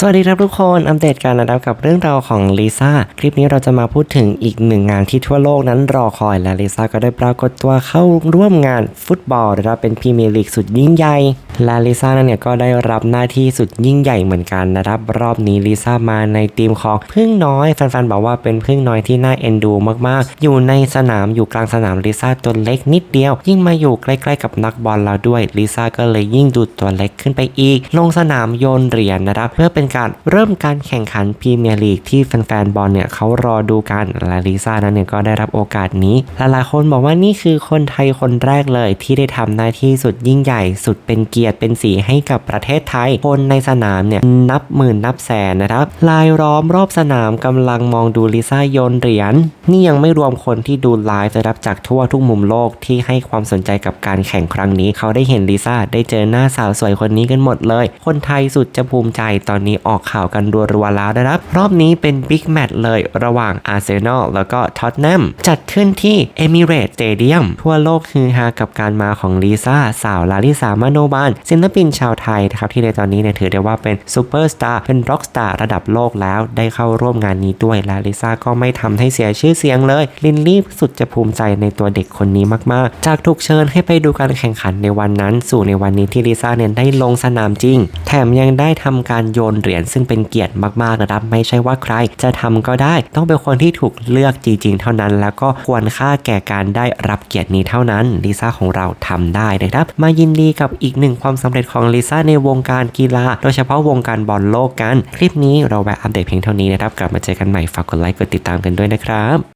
สวัสดีครับทุกคน อัปเดตการนะครับกับเรื่องราวของลิซ่า คลิปนี้เราจะมาพูดถึงอีกหนึ่งงานที่ทั่วโลกนั้นรอคอยและลิซ่าก็ได้ปรากฏตัวเข้าร่วมงานฟุตบอลนะครับเป็นพรีเมียร์ลีกสุดยิ่งใหญ่ และลิซ่านั้นเนี่ยก็ได้รับหน้าที่สุดยิ่งใหญ่เหมือนกันนะครับ รอบนี้ลิซ่ามาในทีมของพึ่งน้อยแฟนๆบอกว่าเป็นพึ่งน้อยที่น่าเอ็นดูมากๆ อยู่ในสนามอยู่กลางสนามลิซ่าตัวเล็กนิดเดียว ยิ่งมาอยู่ใกล้ๆกับนักบอลเราด้วยลิซ่าก็เลยยิ่งดูตัวเล็กขึ้นไปอีก ลงสนามโยนเหรียญนะครับ เพื่อเป็นการเริ่มการแข่งขันพรีเมียร์ลีกที่แฟนๆบอลเนี่ยเขารอดูกันและลิซ่านั้นเนี่ยก็ได้รับโอกาสนี้หลายๆคนบอกว่านี่คือคนไทยคนแรกเลยที่ได้ทำหน้าที่สุดยิ่งใหญ่สุดเป็นเกียรติเป็นสีให้กับประเทศไทย คนในสนามเนี่ยนับหมื่นนับแสนนะครับ ลายล้อมรอบสนามกำลังมองดูลิซ่าโยนเหรียญ นี่ยังไม่รวมคนที่ดูไลฟ์นะครับจากทั่วทุกมุมโลกที่ให้ความสนใจกับการแข่งครั้งนี้ เขาได้เห็นลิซ่าได้เจอหน้าสาวสวยคนนี้กันหมดเลย คนไทยสุดจะภูมิใจตอนนี้ออกข่าวกันรัวๆแล้วนะครับ รอบนี้เป็นบิ๊กแมตช์เลยระหว่างอาร์เซนอลแล้วก็ท็อตแนมจัดขึ้นที่เอมิเรตสเตเดียมทั่วโลกฮือฮากับการมาของลิซ่าสาวลาลิสามโนบานศิลปินชาวไทยนะครับที่ในตอนนี้เนี่ยถือได้ว่าเป็นซูเปอร์สตาร์เป็นร็อกสตาร์ระดับโลกแล้วได้เข้าร่วมงานนี้ด้วยและลิซ่าก็ไม่ทำให้เสียชื่อเสียงเลย ลินลี่สุดจะภูมิใจในตัวเด็กคนนี้มากๆ จากถูกเชิญให้ไปดูการแข่งขันในวันนั้น สู่ในวันนี้ที่ลิซ่าเนี่ยได้ลงสนามจริง แถมยังได้ทำการโยนเหรียญซึ่งเป็นเกียรติมากๆนะครับไม่ใช่ว่าใครจะทำก็ได้ ต้องเป็นคนที่ถูกเลือกจริง ๆ เท่านั้น แล้วก็ควรค่าแก่การได้รับเกียรตินี้เท่านั้นลิซ่าของเราทำได้นะครับ มายินดีกับอีกหนึ่งความความสำเร็จของลิซ่าในวงการกีฬา โดยเฉพาะวงการบอลโลกกัน คลิปนี้เราแวะอัปเดตเพียงเท่านี้นะครับ กลับมาเจอกันใหม่ ฝากกดไลค์ กดติดตามกันด้วยนะครับ